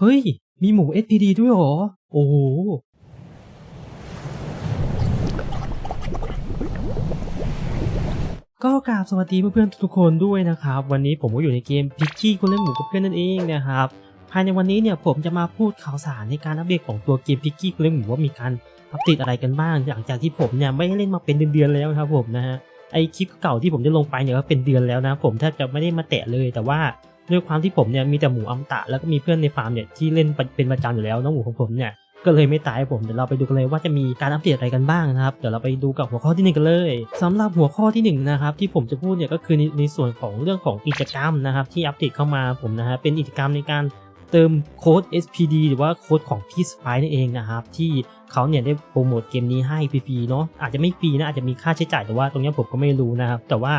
เฮ้ย มีหมู SPD ด้วยหรอ โอ้โห ก็กราบสวัสดีเพื่อนๆทุกคนด้วยนะครับ วันนี้ผมก็อยู่ในเกมพิกกี้คนเล่นหมูกับเพื่อนนั่นเองนะครับ ภายในวันนี้เนี่ยผมจะมาพูดข่าวสารในการอัปเดตของตัวเกมพิกกี้คนเล่นหมูว่ามีการอัปเดตอะไรกันบ้าง หลังจากที่ผมเนี่ยไม่ได้เล่นมาเป็นเดือนๆแล้วครับผมนะฮะไอคลิปเก่าที่ผมได้ลงไปเนี่ยก็เป็นเดือนแล้วนะ ผมแทบจะไม่ได้มาแตะเลยแต่ว่า ด้วยความที่ผมเนี่ยมีแต่หมูอมตะแล้วก็มีเพื่อนในฟาร์มเนี่ยที่เล่นเป็นประจำอยู่แล้วน้องหมูของผมเนี่ยก็เลยไม่ตายผมเดี๋ยวเราไปดูกันเลยว่าจะมีการอัปเดตอะไรกันบ้างนะครับเดี๋ยวเราไปดูกับหัวข้อที่หนึ่งกันเลยสำหรับหัวข้อที่หนึ่งนะครับที่ผมจะพูดเนี่ยก็คือในในส่วนของเรื่องของกิจกรรมนะครับที่อัปเดตเข้ามาผมนะฮะเป็นกิจกรรมในการเติมโค้ด SPD หรือว่าโค้ดของพี่สไปนั่นเองนะครับที่ เขาเนี่ยได้โปรโมทเกมนี้ให้ฟรีๆเนาะอาจจะไม่ฟรีนะอาจจะมีค่าใช้จ่ายแต่ว่าตรงนี้ผมก็ไม่รู้นะครับ แต่ว่า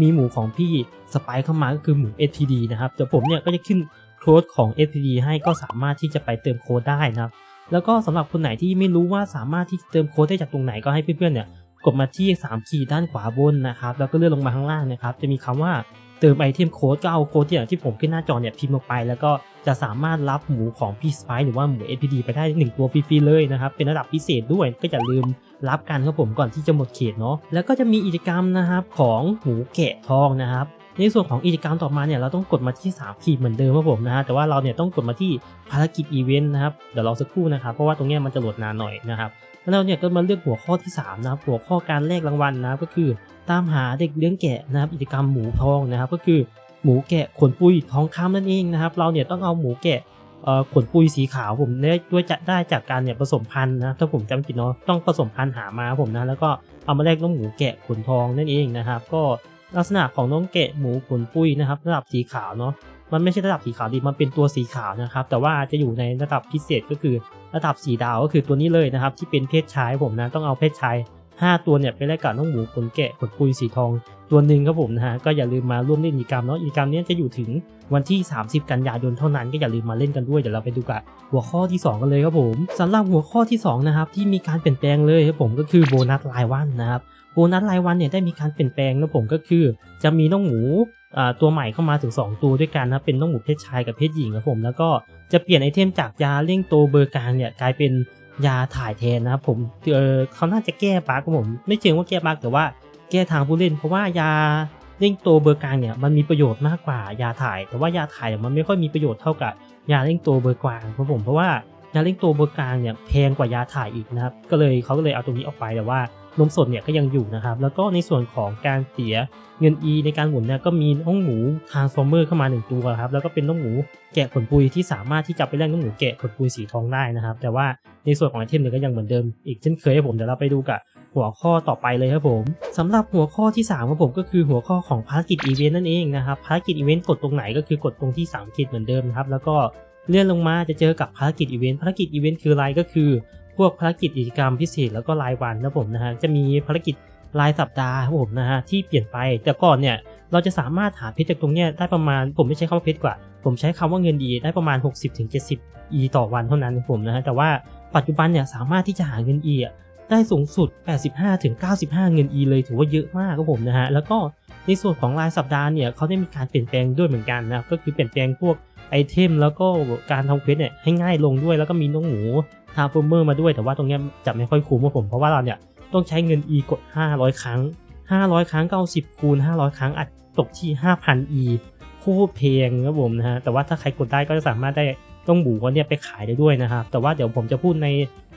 มีหมูของพี่สไปเข้ามาก็คือหมู SPD นะครับเดี๋ยวผมเนี่ยก็จะขึ้นโค้ดของ SPD ให้ก็สามารถที่จะไปเติมโค้ดได้นะครับแล้วก็สำหรับคนไหนที่ไม่รู้ว่าสามารถที่จะเติมโค้ดได้จากตรงไหนก็ให้เพื่อนๆเนี่ยกดมาที่ 3 ขีดด้านขวาบนนะครับแล้วก็เลื่อนลงมาข้างล่างนะครับ จะมีคำว่า เติมไอเทมโค้ดก็เอาโค้ดที่อย่างที่ผมขึ้นหน้าจอเนี่ยพิมพ์ลงไป แล้วก็จะสามารถรับหมูของพี่สไปหรือว่าหมู APD ไปได้ 1 ตัวฟรีๆเลยนะครับ เป็นระดับพิเศษด้วยก็อย่าลืมรับกันครับผมก่อนที่จะหมดเขตเนาะแล้วก็จะมีกิจกรรมนะครับของหมูแกะทองนะครับ ในส่วนของกิจกรรมต่อมาเนี่ยเราต้องกดมาที่3ขีดเหมือนเดิมครับผมนะฮะแต่ว่าเราเนี่ยต้องกดมาที่ภารกิจอีเวนต์นะครับเดี๋ยวรอสักครู่นะครับเพราะว่าตรงเนี้ยมันจะโหลดนานหน่อยนะครับแล้วเราเนี่ยก็มาเลือกหัวข้อที่3นะครับหัวข้อการแลกรางวัลนะครับก็คือตามหาเด็กเลี้ยงแกะนะครับกิจกรรมหมูทองนะครับก็คือหมูแกะขนปุยทองคำนั่นเองนะครับเราเนี่ยต้องเอาหมูแกะขนปุยสีขาวผมได้ด้วยจะได้จากการเนี่ยผสมพันธุ์นะถ้าผมจำผิดเนาะต้องผสมพันธุ์หามาครับผมนะแล้วก็เอามาแลกน้องหมูแกะขนทองนั่นเองนะครับ ก็ ลักษณะของน้องแกะหมูขนปุ้ยนะครับ ระดับสีขาวเนาะมันไม่ใช่ระดับสีขาวดีมันเป็นตัวสีขาวนะครับ แต่ว่าจะอยู่ในระดับพิเศษก็คือระดับสีดาวก็คือตัวนี้เลยนะครับ ที่เป็นเพศชายผมนะต้องเอาเพศชาย5 ตัวเนี่ยไปแลกกับน้องหมูขนแกะขนปุยสีทอง ตัวหนึ่งครับผมนะฮะก็อย่าลืมมาร่วมเล่นกิจกรรมเนาะกิจกรรมนี้จะอยู่ถึง วันที่ 30 กันยายนเท่านั้นก็อย่าลืมมาเล่นกันด้วยเดี๋ยวเราไปดูกับหัวข้อที่ 2 กันเลยครับผมสำหรับหัวข้อที่2นะครับที่มีการเปลี่ยนแปลงเลยครับผมก็คือโบนัสรายวันนะครับโบนัสรายวันเนี่ยได้มีการเปลี่ยนแปลงนะผมก็คือ จะมีน้องหมูตัวใหม่เข้ามาถึง 2 ตัวด้วยกันนะเป็นน้องหมูเพศชายกับเพศหญิงครับผมแล้วก็จะเปลี่ยนไอเทมจากยาเร่งโตเบอร์กลางเนี่ยกลายเป็นยาถ่ายแทนนะครับผมเออเขาน่าจะแก้บั๊กครับผม ไม่เชิงว่าแก้บั๊กแต่ว่าแก้ทางผู้เล่น เพราะว่ายา เร่งโตเบอร์กลางเนี่ยมันมีประโยชน์มากกว่ายาถ่าย แต่ว่ายาถ่ายมันไม่ค่อยมีประโยชน์เท่ากับยาเร่งโตเบอร์กลางครับผมเพราะว่ายาเร่งโตเบอร์กลางเนี่ยแพงกว่ายาถ่ายอีกนะครับก็เลยเขาก็เลยเอาตรงนี้ออกไปแต่ว่านมสดเนี่ยก็ยังอยู่นะครับ แล้วก็ในส่วนของการเสียเงิน E ในการหมุนเนี่ยก็มีน้องหมูทางฟอร์เมอร์เข้ามา 1 ตัวครับ แล้วก็เป็นน้องหมูแกะขนปุยที่สามารถที่จะไปแลกน้องหมูแกะขนปุยสีทองได้นะครับ แต่ว่าในส่วนของไอเทมเนี่ยก็ยังเหมือนเดิมอีกเช่นเคยให้ผมเดี๋ยวเราไปดูกับ หัวข้อต่อไปเลยครับผมสำหรับหัวข้อที่3ของผมก็คือหัวข้อของภารกิจอีเวนต์นั่นเองนะครับภารกิจอีเวนต์กดตรงไหนก็คือกดตรงที่3ขีดเหมือนเดิมครับแล้วก็เลื่อนลงมาจะเจอกับภารกิจอีเวนต์ภารกิจอีเวนต์คืออะไรก็คือ พวกภารกิจกิจกรรมพิเศษแล้วก็รายวันนะผมนะฮะจะมีภารกิจรายสัปดาห์ครับผมนะฮะที่เปลี่ยนไปแต่ก่อนเนี่ยเราจะสามารถหาเพชรจากตรงเนี้ยได้ประมาณ ผมไม่ใช้คำว่าเพชรกว่า ผมใช้คำว่าเงินดีได้ประมาณ 60-70 e ต่อวันเท่านั้นผมนะฮะแต่ว่าปัจจุบันเนี่ยสามารถที่จะหาเงิน e อะ ได้สูงสุด 85-95 เงิน e เลยถือว่าเยอะมากครับผมนะฮะ แล้วก็ในส่วนของรายสัปดาห์เนี่ยเขาได้มีการเปลี่ยนแปลงด้วยเหมือนกันนะก็คือเปลี่ยนแปลงพวกไอเทมแล้วก็การทำเควสเนี่ยให้ง่ายลงด้วย แล้วก็มีน้องหมูทาร์ฟเมอร์มาด้วย แต่ว่าตรงนี้จะไม่ค่อยคุ้มครับผม เพราะว่าเราเนี่ยต้องใช้เงิน e กด 500 ครั้ง 500 ครั้งก็เอา10คูณ 500 ครั้งอัดตกที่ 5,000 e โคตรเพลงครับผมนะฮะ แต่ว่าถ้าใครกดได้ก็จะสามารถได้ต้องหมูเนี่ยไปขายได้ด้วยนะครับ แต่ว่าเดี๋ยวผมจะพูดใน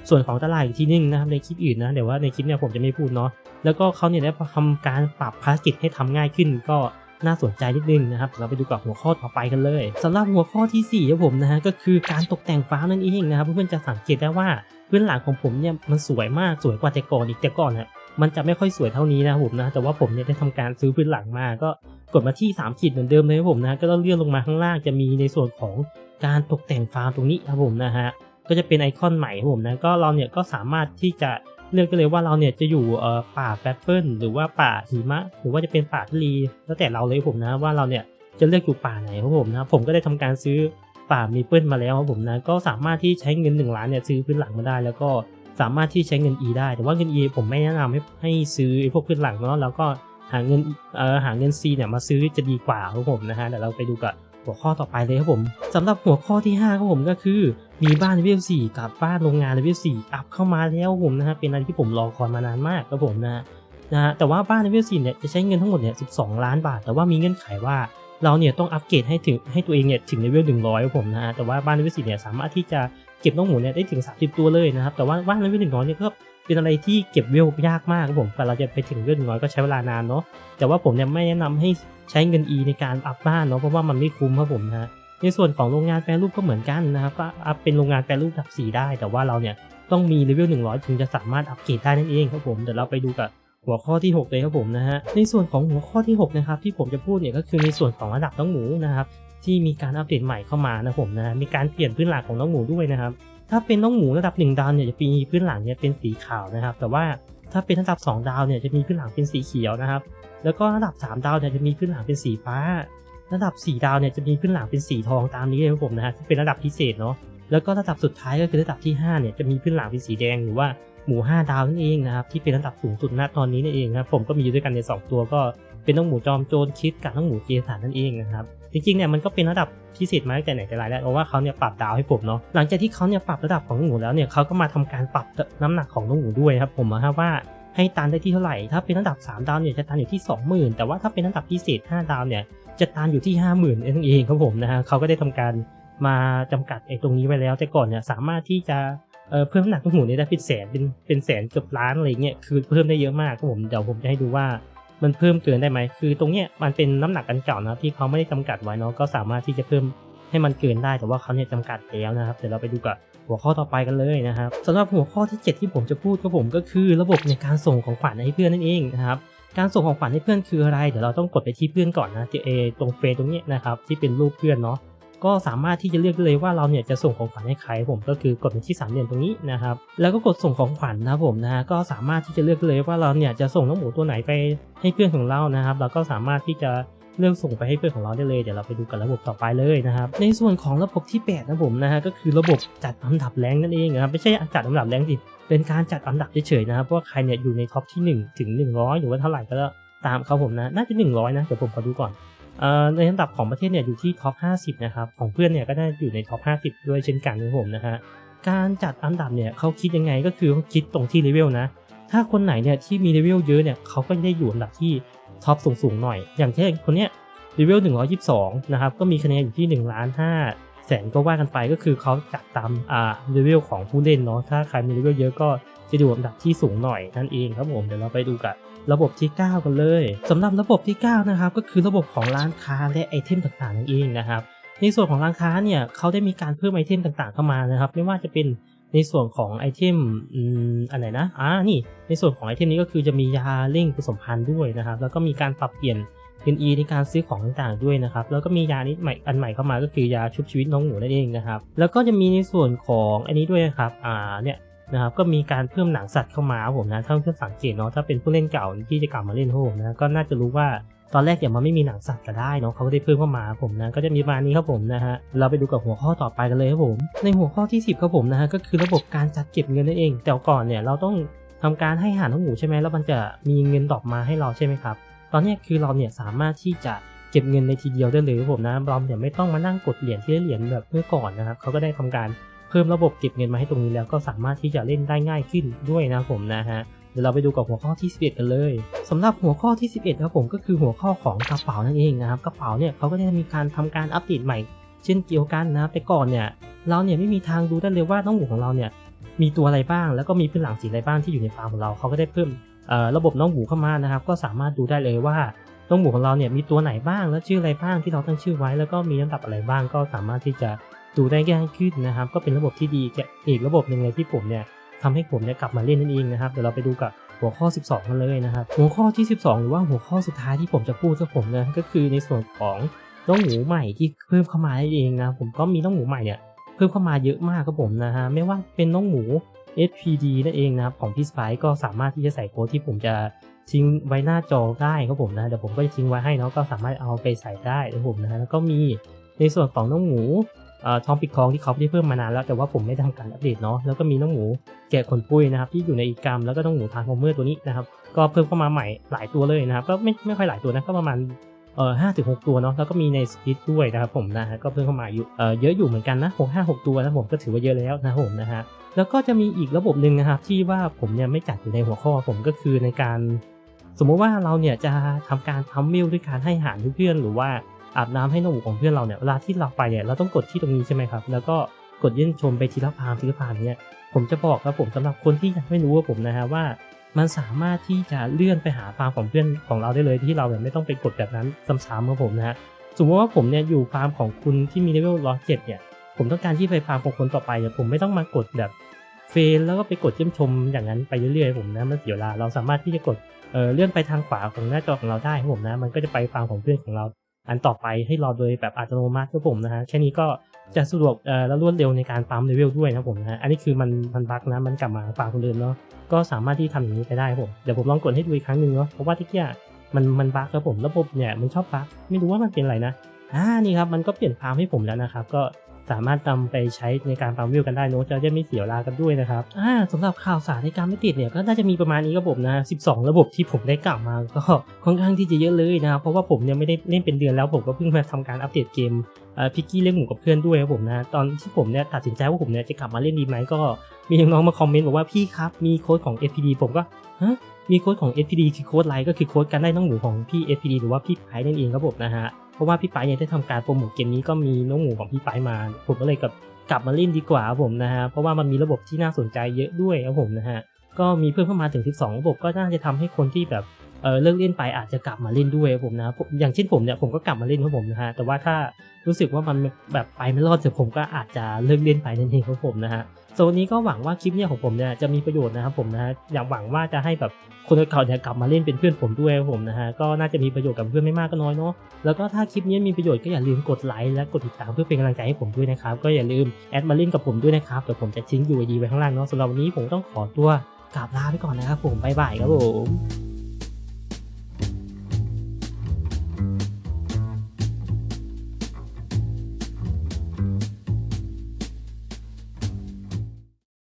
ส่วนของตลาดอีกทีนึงนะครับในคลิปอื่นนะเดี๋ยวว่าในคลิปเนี่ยผมจะไม่พูดเนาะแล้วก็เขาเนี่ยได้ทำการปรับภารกิจให้ทำง่ายขึ้นก็น่าสนใจนิดนึงนะครับเราไปดูกับหัวข้อต่อไปกันเลยสำหรับหัวข้อที่4ครับผมนะฮะก็คือการตกแต่งฟ้านั่นเองนะครับเพื่อนๆจะสังเกตได้ว่าพื้นหลังของผมเนี่ยมันสวยมากสวยกว่าแต่ก่อนอีกแต่ก่อนนี่ยมันจะไม่ค่อยสวยเท่านี้นะครับผมนะแต่ว่าผมเนี่ยได้ทำการซื้อพื้นหลังมาก็กดมาที่3ขีดเหมือนเดิมเลยครับผมนะก็ต้องเลื่อนลงมาข้างล่างจะมีในส่วนของการตกแต่งฟาร์มตรงนี้ครับผมนะฮะ ก็จะเป็นไอคอนใหม่ครับผมนะ ก็เราเนี่ยก็สามารถที่จะเลือกกันเลยว่าเราเนี่ยจะอยู่เอ่อป่าแปเปิลหรือว่าป่าหิมะ หรือว่าจะเป็นป่าทะเลแล้วแต่เราเลยผมนะว่าเราเนี่ยจะเลือกอยู่ป่าไหนครับผมนะผมก็ได้ทำการซื้อป่ามีเปิลมาแล้วครับผมนะก็สามารถที่ใช้เงิน1ล้านเนี่ยซื้อพื้นหลังมาได้ แล้วก็สามารถที่ใช้เงิน E ได้ แต่ว่าเงิน E ผมไม่แนะนำให้ให้ซื้อไอพวกพื้นหลังเนาะแล้วก็หาเงินเอ่อหาเงิน C เนี่ยมาซื้อจะดีกว่าครับผมนะฮะเดี๋ยวเราไปดูกับหัวข้อต่อไปเลยครับผมสำหรับหัวข้อที่5ครับผมก็คือ มีบ้านเลเวล4กับบ้านโรงงานเลเวล4อัพเข้ามาแล้วผมนะฮะเป็นอะไรที่ผมรอคอยมานานมากครับผมนะฮะนะฮะแต่ว่าบ้านเลเวล4เนี่ยจะใช้เงินทั้งหมดเนี่ย12ล้านบาท แต่ว่ามีเงื่อนไขว่าเราเนี่ยต้องอัปเกรดให้ถึงให้ตัวเองเนี่ยถึงเลเวล100ครับผมนะฮะแต่ว่าบ้านเลเวล4เนี่ยสามารถที่จะเก็บน้องหมูเนี่ยได้ถึง 30 ตัวเลยนะครับแต่ว่าบ้านเลเวล100เนี่ยก็เป็นอะไรที่เก็บเวลยากมากครับผมแต่เราจะไปถึงเลเวล100ก็ใช้เวลานานเนาะแต่ว่าผมเนี่ยไม่แนะนำให้ใช้เงิน E ในการอัพบ้านเนาะเพราะว่ามันไม่คุ้มครับผมนะฮะ ในส่วนของโรงงานแปรรูปก็เหมือนกันนะครับก็อัพเป็นโรงงานแปรรูปดับ4ได้ แต่ว่าเราเนี่ยต้องมีเลเวล100 ถึงจะสามารถอัปเกรดได้นั่นเองครับผมเดี๋ยวเราไปดูกับหัวข้อที่ 6 เลยครับผมนะฮะในส่วนของหัวข้อที่ 6 นะครับ ที่ผมจะพูดเนี่ยก็คือในส่วนของระดับน้องหมูนะครับที่มีการอัปเดตใหม่เข้ามานะผมนะมีการเปลี่ยนพื้นหลังของน้องหมูด้วยนะครับถ้าเป็นน้องหมูระดับ 1 ดาวเนี่ยจะมีพื้นหลังเนี่ยเป็นสีขาวนะครับ แต่ว่าถ้าเป็นระดับ 2 ดาวเนี่ยจะมีพื้นหลังเป็นสีเขียวนะครับ แล้วก็ระดับ 3 ดาวเนี่ยจะมีพื้นหลังเป็นสีฟ้า ระดับ 4 ดาวเนี่ยจะมีพื้นหลังเป็นสีทองตามนี้เลยครับผมนะฮะที่เป็นระดับพิเศษเนาะแล้วก็ระดับสุดท้ายก็คือระดับที่ 5 เนี่ยจะมีพื้นหลังเป็นสีแดงหรือว่าหมู 5 ดาวนั่นเองนะครับที่เป็นระดับสูงสุดณตอนนี้นั่นเองนะครับผมก็มีอยู่ด้วยกันใน 2 ตัวก็เป็นน้องหมูจอมโจรคิดกับน้องหมูเจสันนั่นเองนะครับจริงๆเนี่ยมันก็เป็นระดับพิเศษมาตั้งแต่ไหนแต่ไรแล้วเพราะว่าเขาเนี่ยปรับดาวให้ผมเนาะหลังจากที่เขาเนี่ยปรับระดับของน้องหมูแล้วเนี่ยเขาก็มาทำการปรับน้ำหนักของน้องหมูด้วยครับผมนะครับว่าให้ตันได้ที่เท่าไหร่ ถ้าเป็นระดับ 3 ดาวเนี่ยจะตันอยู่ที่ 20,000 แต่ว่าถ้าเป็นระดับพิเศษ 5 ดาวเนี่ย จะตันอยู่ที่ 50,000นั่นเองครับผมนะฮะเขาก็ได้ทำการมาจำกัดไอ้ตรงนี้ไว้แล้ว แต่ก่อนเนี่ยสามารถที่จะเพิ่มน้ำหนักน้องหมูได้เป็นแสนเป็นเป็นแสนเกือบล้านอะไรเงี้ยคือเพิ่มได้เยอะมากครับผมเดี๋ยวผมจะให้ดูว่ามันเพิ่มเกินได้ไหมคือตรงเนี้ยมันเป็นน้ำหนักอันเก่านะที่เขาไม่ได้จำกัดไว้เนาะก็สามารถที่จะเพิ่มให้มันเกินได้แต่ว่าเขาเนี่ยจำกัดแล้วนะครับเดี๋ยวเราไปดูกับหัวข้อต่อไปกันเลยนะครับสำหรับหัวข้อที่ 7 ที่ผมจะพูดกับผมก็คือระบบในการส่งของขวัญให้เพื่อนนั่นเองนะครับ การส่งของขวัญให้เพื่อนคืออะไร เดี๋ยวเราต้องกดไปที่เพื่อนก่อนนะที่เอตรงเฟซตรงนี้นะครับที่เป็นรูปเพื่อนเนาะก็สามารถที่จะเลือกได้เลยว่าเราเนี่ยจะส่งของขวัญให้ใครผมก็คือกดไปที่สามเหลี่ยมตรงนี้นะครับแล้วก็กดส่งของขวัญนะครับผมนะฮะก็สามารถที่จะเลือกได้เลยว่าเราเนี่ยจะส่งน้องหมูตัวไหนไปให้เพื่อนของเรานะครับ เราก็สามารถที่จะ เลือกส่งไปให้เพื่อนของเราได้เลย เดี๋ยวเราไปดูกันระบบต่อไปเลยนะครับ ในส่วนของระบบที่ 8 นะผมนะฮะก็คือระบบจัดอันดับแรงนั่นเองนะครับไม่ใช่จัดอันดับแรงสิเป็นการจัดอันดับเฉยๆนะครับว่าใครเนี่ยอยู่ในท็อปที่ 1 ถึง 100 หรือว่าเท่าไหร่ก็ตามเขาผมนะน่าจะ 100 นะเดี๋ยวผมขอดูก่อนในอันดับของประเทศเนี่ยอยู่ที่ท็อป 50 นะครับของเพื่อนเนี่ยก็ได้อยู่ในท็อป 50 ด้วยเช่นกันนะผมนะฮะการจัดอันดับเนี่ยเขาคิดยังไงก็คือเขาคิดตรงที่เลเวลนะ ถ้าคนไหนเนี่ยที่มีเลเวลเยอะเนี่ยเขาก็ได้อยู่อันดับที่ท็อปสูงๆหน่อย อย่างเช่นคนเนี้ยเลเวล122 นะครับ ก็มีคะแนนอยู่ที่1ล้าน5แสนก็ว่ากันไปก็คือเขาจัดตามอ่าเลเวลของผู้เล่นเนาะ ถ้าใครมีเลเวลเยอะก็จะอยู่อันดับที่สูงหน่อยนั่นเองครับผม เดี๋ยวเราไปดูกันระบบที่ 9 กันเลยสำหรับระบบที่ 9 นะครับ ก็คือระบบของร้านค้าและไอเทมต่างๆนั่นเองนะครับ ในส่วนของร้านค้าเนี่ยเขาได้มีการเพิ่มไอเทมต่างๆเข้ามานะครับ ไม่ว่าจะเป็น ในส่วนของไอเทมอันไหนนะอ่านี่ในส่วนของไอเทมนี้ก็คือจะมียาเร่งผสมพันธุ์ด้วยนะครับ แล้วก็มีการปรับเปลี่ยนเงิน E ในการซื้อของต่างๆด้วยนะครับ แล้วก็มียานี้ใหม่อันใหม่เข้ามาก็คือยาชุบชีวิตน้องหมูนั่นเองนะครับ แล้วก็จะมีในส่วนของอันนี้ด้วยนะครับ อ่าเนี่ยนะครับก็มีการเพิ่มหนังสัตว์เข้ามาผมนะถ้าเพื่อนสังเกตเนาะถ้าเป็นผู้เล่นเก่าที่จะกลับมาเล่นครับผมนะก็น่าจะรู้ว่า ตอนแรกเนี่ยมันไม่มีหนังสัตว์ก็ได้เนาะเขาก็ได้เพิ่มเข้ามาผมนะก็จะมีประมาณนี้ครับผมนะฮะเราไปดูกับหัวข้อต่อไปกันเลยครับผม ในหัวข้อที่ 10ครับผมนะฮะก็คือระบบการจัดเก็บเงินนั่นเอง แต่ก่อนเนี่ยเราต้องทำการให้อาหารน้องหมูใช่ไหมแล้วมันจะมีเงินดอกมาให้เราใช่ไหมครับตอนนี้คือเราเนี่ยสามารถที่จะเก็บเงินในทีเดียวได้เลยครับผมนะเราเนี่ยไม่ต้องมานั่งกดเหรียญที่เหรียญแบบเมื่อก่อนนะครับเขาก็ได้ทำการเพิ่มระบบเก็บเงินมาให้ตรงนี้แล้วก็สามารถที่จะเล่นได้ง่ายขึ้นด้วยนะครับผมนะฮะ ดี๋ยวเราไปดูกับหัวข้อที่ 11 กันเลยสำหรับหัวข้อที่ 11ครับผมก็คือหัวข้อของกระเป๋านั่นเองนะครับกระเป๋าเนี่ยเขาก็ได้มีการทำการอัปเดตใหม่ เช่นเดียวกันนะครับแต่ก่อนเนี่ยเราเนี่ยไม่มีทางดูได้เลยว่าน้องหมูของเราเนี่ยมีตัวอะไรบ้าง แล้วก็มีพื้นหลังสีอะไรบ้างที่อยู่ในฟาร์มของเราเขาก็ได้เพิ่มระบบน้องหมูเข้ามานะครับ ก็สามารถดูได้เลยว่าน้องหมูของเราเนี่ยมีตัวไหนบ้างแล้วชื่ออะไรบ้างที่เราตั้งชื่อไว้ แล้วก็มีลำดับอะไรบ้างก็สามารถที่จะดูได้ง่ายขึ้นนะครับ ก็เป็นระบบที่ดีอีกระบบหนึ่งเลยที่ผมเนี่ย ทำให้ผมเนี่ยกลับมาเล่นนั่นเองนะครับเดี๋ยวเราไปดูกับหัวข้อ 12 กันเลยนะครับ หัวข้อที่ 12 หรือว่าหัวข้อสุดท้ายที่ผมจะพูดกับผมนะก็คือในส่วนของน้องหมูใหม่ที่เพิ่มเข้ามาเองนะผมก็มีน้องหมูใหม่เนี่ยเพิ่มเข้ามาเยอะมากครับผมนะฮะไม่ว่าเป็นน้องหมู SPD นั่นเองนะครับของพี่สไปก็สามารถที่จะใส่โค้ดที่ผมจะทิ้งไว้หน้าจอได้ครับผมนะเดี๋ยวผมก็จะทิ้งไว้ให้เนาะก็สามารถเอาไปใส่ได้ครับผมนะฮะแล้วก็มีในส่วนของน้องหมู ทองปิดทองที่เขาได้เพิ่มมานานแล้วแต่ว่าผมไม่ทำการอัปเดตเนาะแล้วก็มีน้องหมูแกะขนปุ้ยนะครับที่อยู่ในอีกกรรมแล้วก็น้องหมูทานโฮเมอร์ตัวนี้นะครับก็เพิ่มเข้ามาใหม่หลายตัวเลยนะครับก็ไม่ไม่ค่อยหลายตัวนะก็ประมาณเอ่อห้าถึงหกตัวเนาะแล้วก็มีในสปิทด้วยนะครับผมนะฮะก็เพิ่มเข้ามาอยู่เอ่อเยอะอยู่เหมือนกันนะหกห้าหกตัวนะผมก็ถือว่าเยอะแล้วนะผมนะฮะแล้วก็จะมีอีกระบบหนึ่งนะครับที่ว่าผมเนี่ยไม่จัดอยู่ในหัวข้อผมก็คือในการ สมมุติว่าเราเนี่ยจะทำการพัมมิลด้วยการให้อาหารเพื่อนหรือว่า อาบน้ำให้นกหนูของเพื่อนเราเนี่ยเวลาที่เราไปเนี่ยเราต้องกดที่ตรงนี้ใช่ไหมครับ แล้วก็กดเยี่ยมชมไปทีละฟาร์มทีละฟาร์มเนี่ยผมจะบอกครับผมสำหรับคนที่ยังไม่รู้ว่าผมนะฮะว่า มันสามารถที่จะเลื่อนไปหาฟาร์มของเพื่อนของเราได้เลยที่เราเนี่ยไม่ต้องไปกดแบบนั้นซ้ำๆครับผมนะฮะสมมติว่าผมเนี่ยอยู่ฟาร์มของคุณที่มีเลเวลร้อยเจ็ดเนี่ยผมต้องการที่ไปฟาร์มของคนต่อไปเนี่ยผมไม่ต้องมากดแบบเฟนแล้วก็ไปกดเยี่ยมชมอย่างนั้นไปเรื่อยๆผมนะมันเสียเวลาเราสามารถที่จะกดเออเลื่อนไปทางขวาของหน้าจอของเราได้ครับผมนะ มันก็จะไปฟังของเพื่อนของเรา อันต่อไปให้รอโดยแบบอัตโนมัติครับผมนะฮะแค่นี้ก็จะสะดวกเอ่อและรวดเร็วในการปั๊มเลเวลด้วยนะผมนะฮะอันนี้คือมันมันบั๊กนะมันกลับมาฝากคนอื่นเนาะก็สามารถที่ทำอย่างนี้ไปได้ผมเดี๋ยวผมลองกดให้ดูอีกครั้งหนึ่งเนาะเพราะว่าที่เกี้ยมันมันบั๊กครับผมระบบเนี่ยมันชอบบั๊กไม่รู้ว่ามันเป็นอะไรนะอ่านี่ครับมันก็เปลี่ยนฟาร์มให้ผมแล้วนะครับก็ สามารถนำไปใช้ในการปั๊มวิวกันได้เนะจะได้ไม่เสียเวลากันด้วยนะครับอ่าสำหรับข่าวสารในการไม่ติดเนี่ยก็น่าจะมีประมาณนี้ครับผมนะ 12 ระบบที่ผมได้กล่าวมาก็ค่อนข้างที่จะเยอะเลยนะครับเพราะว่าผมเนี่ยไม่ได้เล่นเป็นเดือนแล้วผมก็เพิ่งมาทำการอัปเดตเกมพิกกี้เล่นหมูกับเพื่อนด้วยครับผมนะตอนที่ผมเนี่ยตัดสินใจว่าผมเนี่ยจะกลับมาเล่นดีไหมก็มีน้องๆมาคอมเมนต์บอกว่าพี่ครับมีโค้ดของ FPD ผมก็ฮะมีโค้ดของ FPD คือโค้ดไลน์ก็คือโค้ดการได้น้องหมูของพี่ FPD หรือว่าพี่ไพนั่นเองครับผมนะฮะ เพราะว่าพี่ไปเนี่ยได้ทำการโปรโมทเกมนี้ก็มีน้องหมูของพี่ไปมา ผมก็เลยกับกลับมาเล่นดีกว่าผมนะฮะเพราะว่ามันมีระบบที่น่าสนใจเยอะด้วยครับผมนะฮะก็มีเพิ่มเข้ามาถึง 12 ระบบก็น่าจะทำให้คนที่แบบ เออเลิกเล่นไปอาจจะกลับมาเล่นด้วยผมนะอย่างเช่นผมเนี่ยผมก็กลับมาเล่นครับผมนะฮะแต่ว่าถ้ารู้สึกว่ามันแบบไปไม่รอดเดี๋ยผมก็อาจจะเลิกเล่นไปนั่นเองครับผมนะฮะโซนนี้ก็หวังว่าคลิปเนี่ยของผมเนี่ยจะมีประโยชน์นะครับผมนะฮะอยากหวังว่าจะให้แบบคนเก่าๆเนี่ยกลับมาเล่นเป็นเพื่อนผมด้วยผมนะฮะก็น่าจะมีประโยชน์กับเพื่อนไม่มากก็น้อยเนาะแล้วก็ถ้าคลิปนี้มีประโยชน์ก็อย่าลืมกดไลค์และกดติดตามเพื่อเป็นกำลังใจให้ผมด้วยนะครับก็อย่าลืมแอดมาเล่นกับผมด้วยนะครับเดี๋ยวผมจะทิ้ง UID ไว้ข้างล่างเนาะสำหรับวันนี้ผมต้องขอตัวกราบลาไปก่อนนะครับผมบ๊ายบายครับผม